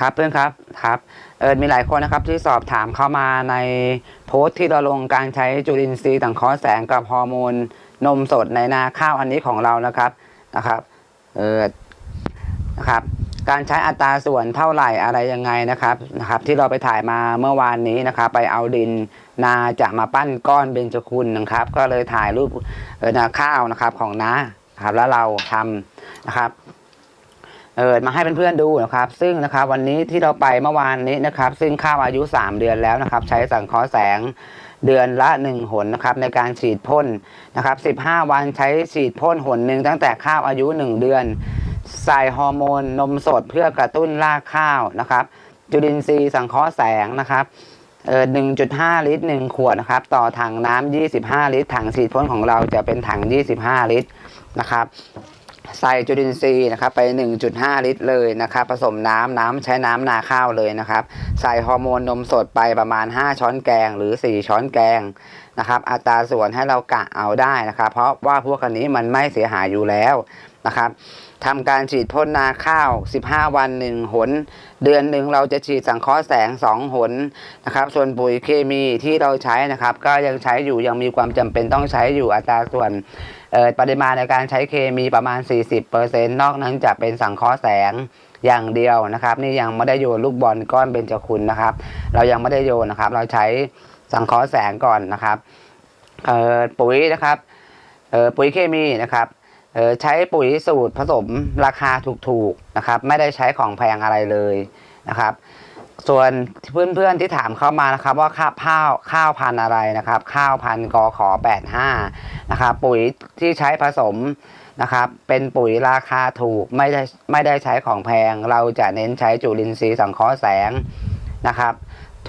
ครับเพื่อนครับครับเออมีหลายคนนะครับที่สอบถามเข้ามาในโพสต์ที่เราลงการใช้จุลินทรีย์สังเคราะห์แสงกับฮอร์โมนนมสดในนาข้าวอันนี้ของเรานะครับนะครับเออนะครับการใช้อัตราส่วนเท่าไหร่อะไรยังไงนะครับนะครับ ที่เราไปถ่ายมาเมื่อวานนี้นะครับ ไปเอาดินนาจะมาปั้นก้อนเบญจคุณนะครับ ก็เลยถ่ายรูปเออนาข้าวนะครับของน้าครับแล้วเราทำนะครับ เออมาให้เพื่อนๆดูนะครับ ซึ่งนะครับวันนี้ที่เราไปเมื่อวานนี้นะครับ ซึ่งข้าวอายุ 3 เดือนแล้วนะครับ ใช้สังเคราะห์แสงเดือนละ 1 หนนะครับในการฉีดพ่นนะครับ 15 วันใช้ฉีดพ่นหนหนึ่งตั้งแต่ข้าวอายุ 1 เดือน ใส่ฮอร์โมนนมสดเพื่อกระตุ้นรากข้าวนะครับ จุลินทรีย์สังเคราะห์แสงนะครับเออ1.5 ลิตร 1 ขวดนะครับ ต่อถังน้ำ25 ลิตร ถังฉีดพ่นของเราจะเป็นถัง 25 ลิตรนะครับ ใส่จุลินทรีย์นะครับไป 1.5 ลิตรเลยนะครับผสมน้ำน้ำใช้น้ำนาข้าวเลยนะครับ ใส่ฮอร์โมนนมสดไปประมาณ 5 ช้อนแกงหรือ 4 ช้อนแกงนะครับ อัตราส่วนให้เรากะเอาได้นะครับ เพราะว่าพวกอันนี้มันไม่เสียหายอยู่แล้ว นะครับทำการฉีดพ่นนาข้าว 15 วัน 1 หน เดือนหนึ่งเราจะฉีดสังเคราะห์แสง 2 หนนะครับ ส่วนปุ๋ยเคมีที่เราใช้นะครับ ก็ยังใช้อยู่ยังมีความจำเป็นต้องใช้อยู่อัตราส่วนปริมาณในการใช้เคมีประมาณ 40%นอกนั้นจะเป็นสังเคราะห์แสงอย่างเดียวนะครับ นี่ยังไม่ได้โยนลูกบอลก้อนเบญจคุณนะครับ เรายังไม่ได้โยนนะครับ เราใช้สังเคราะห์แสงก่อนนะครับปุ๋ยนะครับปุ๋ยเคมีนะครับ ใช้ปุ๋ยสูตรผสมราคาถูกๆนะครับ ไม่ได้ใช้ของแพงอะไรเลยนะครับ ส่วนเพื่อนๆที่ถามเข้ามานะครับ ว่าข้าวข้าวข้าวพันอะไรนะครับ ข้าวพันกอขอ85นะครับปุ๋ยที่ใช้ผสมนะครับ เป็นปุ๋ยราคาถูกไม่ได้ไม่ได้ใช้ของแพง เราจะเน้นใช้จุลินทรีย์สังเคราะห์แสงนะครับ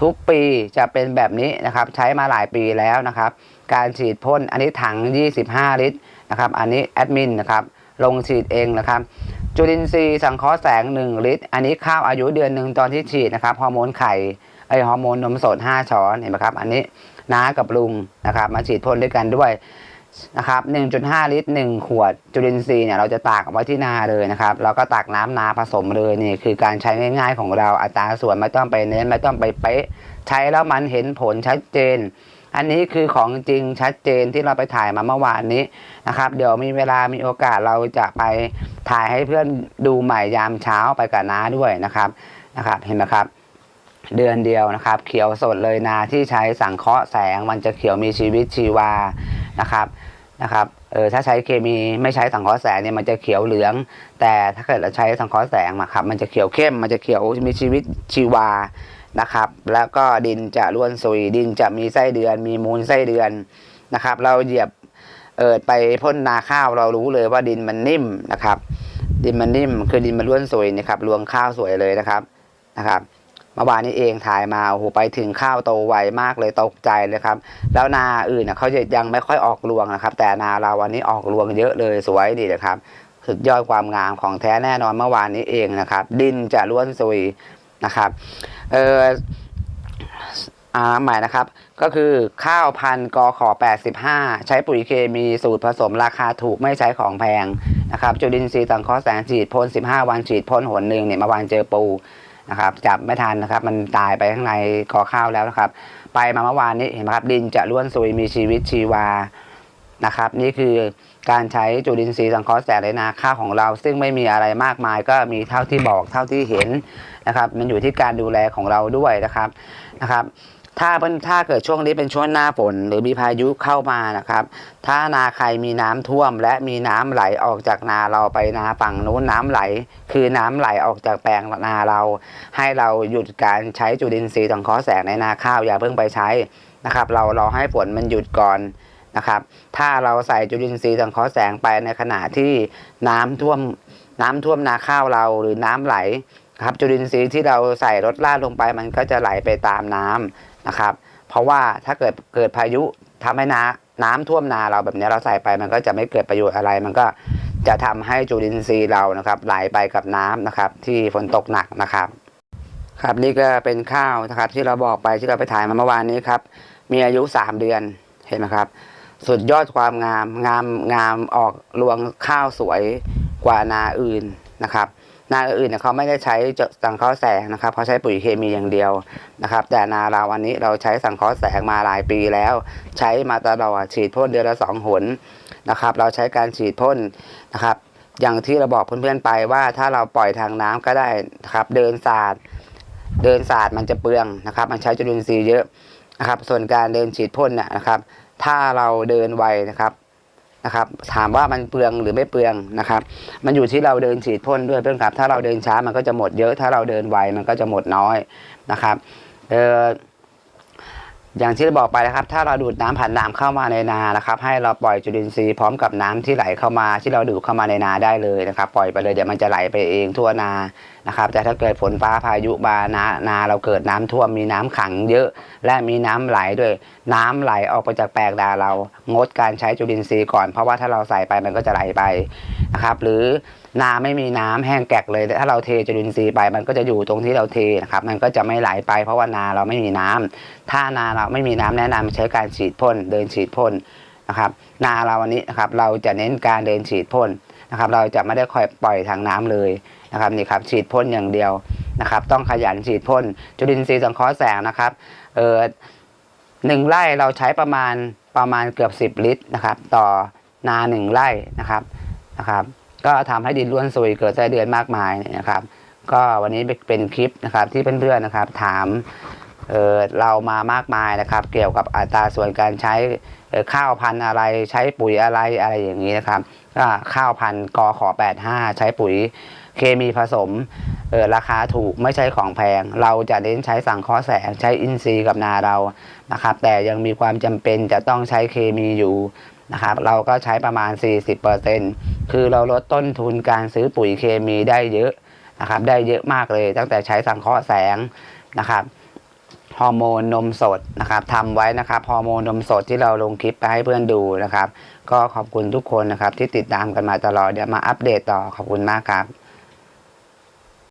ทุกปีจะเป็นแบบนี้นะครับ ใช้มาหลายปีแล้วนะครับ การฉีดพ่นอันนี้ถัง 25 ลิตร นะครับอันนี้แอดมินนะครับลงฉีดเองนะครับจุลินทรีย์สังเคราะห์แสง 1 ลิตร อันนี้ข้าวอายุเดือนหนึ่งตอนที่ฉีดนะครับฮอร์โมนไข่ไอฮอร์โมนนมสด 5 ช้อนเห็นไหมครับ อันนี้น้ากับลุงนะครับมาฉีดพ่นด้วยกันด้วยนะครับ1.5 ลิตร 1 ขวดจุลินทรีย์เนี่ยเราจะตากเอาไว้ที่นาเลยนะครับแล้วก็ตักน้ำนาผสมเลยนี่คือการใช้ง่ายๆของเราอัตราส่วนไม่ต้องไปเน้นไม่ต้องไปเป๊ะ ใช้แล้วมันเห็นผลชัดเจน อันนี้คือของจริงชัดเจนที่เราไปถ่ายมาเมื่อวานนี้นะครับ เดี๋ยวมีเวลามีโอกาสเราจะไปถ่ายให้เพื่อนดูใหม่ยามเช้าไปกับน้าด้วยนะครับนะครับเห็นไหมครับ เดือนเดียวนะครับ เขียวสดเลยนาที่ใช้สังเคราะห์แสงมันจะเขียวมีชีวิตชีวานะครับนะครับเออถ้าใช้เคมีไม่ใช้สังเคราะห์แสงเนี่ยมันจะเขียวเหลือง แต่ถ้าเกิดเราใช้สังเคราะห์แสงอะครับมันจะเขียวเข้มมันจะเขียวมีชีวิตชีวา นะครับ แล้วก็ดินจะร่วนซุย ดินจะมีไส้เดือน มีมูลไส้เดือนนะครับ เราเหยียบเอิดไปพ่นนาข้าวเรารู้เลยว่าดินมันนิ่มนะครับ ดินมันนิ่มคือดินมันร่วนซุยนะครับรวงข้าวสวยเลยนะครับนะครับเมื่อวานนี้เองถ่ายมาโอ้โหไปถึงข้าวโตไวมากเลยตกใจเลยครับ แล้วนาอื่นน่ะเขาจะยังไม่ค่อยออกรวงนะครับ แต่นาเราวันนี้ออกรวงเยอะเลยสวยดีนะครับสุดยอดความงามของแท้แน่นอนเมื่อวานนี้เองนะครับ ดินจะร่วนซุย นะครับเอออาใหม่นะครับ ก็คือข้าวพันกอขอ 85 ใช้ปุ๋ยเคมีสูตรผสมราคาถูกไม่ใช้ของแพงนะครับ จุลินทรีย์สังเคราะห์แสงฉีดพ่น15 วันฉีดพ่นหนหนึ่งเนี่ยเมาวานเจอปูนะครับจับไม่ทันนะครับ มันตายไปข้างในกอข้าวแล้วนะครับ ไปมาเมื่อวานนี้เห็นไหมครับดินจะร่วนซุยมีชีวิตชีวา นะครับ นี่คือการใช้จุลินทรีย์สังเคราะห์แสงในนาข้าวของเรา ซึ่งไม่มีอะไรมากมาย ก็มีเท่าที่บอกเท่าที่เห็นนะครับ มันอยู่ที่การดูแลของเราด้วยนะครับนะครับ ถ้าเป็นถ้าเกิดช่วงนี้เป็นช่วงหน้าฝน หรือมีพายุเข้ามานะครับ ถ้านาใครมีน้ำท่วม และมีน้ำไหลออกจากนาเราไปนาฝั่งนู้นน้ำไหล คือน้ำไหลออกจากแปลงนาเรา ให้เราหยุดการใช้จุลินทรีย์สังเคราะห์แสงในนาข้าวอย่าเพิ่งไปใช้นะครับ เรารอให้ฝนมันหยุดก่อน นะครับ ถ้าเราใส่จุลินทรีย์สังเคราะห์แสงไปในขณะที่น้ำท่วมน้ำท่วมนาข้าวเราหรือน้ำไหลครับจุลินทรีย์ที่เราใส่รดลาดลงไปมันก็จะไหลไปตามน้ำนะครับ เพราะว่าถ้าเกิดเกิดพายุทำให้น้ำน้ำท่วมนาเราแบบนี้เราใส่ไปมันก็จะไม่เกิดประโยชน์อะไร มันก็จะทำให้จุลินทรีย์เรานะครับไหลไปกับน้ำนะครับ ที่ฝนตกหนักนะครับ ครับนี่ก็เป็นข้าวนะครับที่เราบอกไปที่เราไปถ่ายมาเมื่อวานนี้ครับมีอายุสามเดือนเห็นไหมครับ สุดยอดความงามงามงามออกรวงข้าวสวยกว่านาอื่นนะครับ นาอื่นเนี่ยเขาไม่ได้ใช้สังเคราะห์แสงนะครับเขาใช้ปุ๋ยเคมีอย่างเดียวนะครับ แต่นาเราอันนี้เราใช้สังเคราะห์แสงมาหลายปีแล้ว ใช้มาตลอดฉีดพ่นเดือนละสองหนนะครับ เราใช้การฉีดพ่นนะครับ อย่างที่เราบอกเพื่อนๆไปว่าถ้าเราปล่อยทางน้ำก็ได้นะครับ เดินศาสตร์เดินศาสตร์มันจะเปลืองนะครับ มันใช้จุลินทรีย์เยอะนะครับ ส่วนการเดินฉีดพ่นเนี่ยนะครับ ถ้าเราเดินไวนะครับนะครับ ถามว่ามันเปลืองหรือไม่เปลืองนะครับ มันอยู่ที่เราเดินฉีดพ่นด้วยเพื่อนครับ ถ้าเราเดินช้ามันก็จะหมดเยอะ ถ้าเราเดินไวมันก็จะหมดน้อยนะครับเออ อย่างที่เราบอกไปนะครับ ถ้าเราดูดน้ำผ่านน้ำเข้ามาในนานะครับ ให้เราปล่อยจุลินทรีย์พร้อมกับน้ำที่ไหลเข้ามา ที่เราดูดเข้ามาในนาได้เลยนะครับ ปล่อยไปเลยเดี๋ยวมันจะไหลไปเองทั่วนานะครับ แต่ถ้าเกิดฝนฟ้าพายุมานานาเราเกิดน้ำท่วมมีน้ำขังเยอะ และมีน้ำไหลด้วย น้ำไหลออกไปจากแปลงนาเรา งดการใช้จุลินทรีย์ก่อน เพราะว่าถ้าเราใส่ไปมันก็จะไหลไปนะครับ หรือนาไม่มีน้ำแห้งแกกเลย ถ้าเราเทจุลินทรีย์ไป มันก็จะอยู่ตรงที่เราเทนะครับ มันก็จะไม่ไหลไป เพราะว่านาเราไม่มีน้ำถ้านาเราไม่มีน้ำแนะนำใช้การฉีดพ่นเดินฉีดพ่นนะครับนาเราวันนี้นะครับเราจะเน้นการเดินฉีดพ่นนะครับเราจะไม่ได้คอยปล่อยทางน้ำเลยนะครับนี่ครับฉีดพ่นอย่างเดียวนะครับ ต้องขยันฉีดพ่นจุลินทรีย์สังเคราะห์แสงนะครับเออหนึ่งไร่เราใช้ประมาณประมาณเกือบสิบลิตรนะครับ ต่อนาหนึ่งไร่นะครับนะครับ ก็ทำให้ดินร่วนซุยเกิดไส้เดือนมากมายนะครับ ก็วันนี้เป็นคลิปนะครับที่เพื่อนๆนะครับ ถาม เเรามามากมายนะครับ เกี่ยวกับอัตราส่วนการใช้ข้าวพันธุ์อะไรใช้ปุ๋ยอะไรอะไรอย่างนี้นะครับก็ข้าวพันธุ์กอขอ 85 ใช้ปุ๋ยเคมีผสมราคาถูกไม่ใช่ของแพง เราจะเน้นใช้สังเคราะห์แสงใช้อินทรีย์กับนาเรานะครับ แต่ยังมีความจำเป็นจะต้องใช้เคมีอยู่นะครับ เราก็ใช้ประมาณ 40%คือเราลดต้นทุนการซื้อปุ๋ยเคมีได้เยอะนะครับ ได้เยอะมากเลย ตั้งแต่ใช้สังเคราะห์แสงนะครับ ฮอร์โมนนมสดนะครับทำไว้นะครับฮอร์โมนนมสดที่เราลงคลิปไปให้เพื่อนดูนะครับ ก็ขอบคุณทุกคนนะครับที่ติดตามกันมาตลอดเดี๋ยวมาอัปเดตต่อขอบคุณมากครับ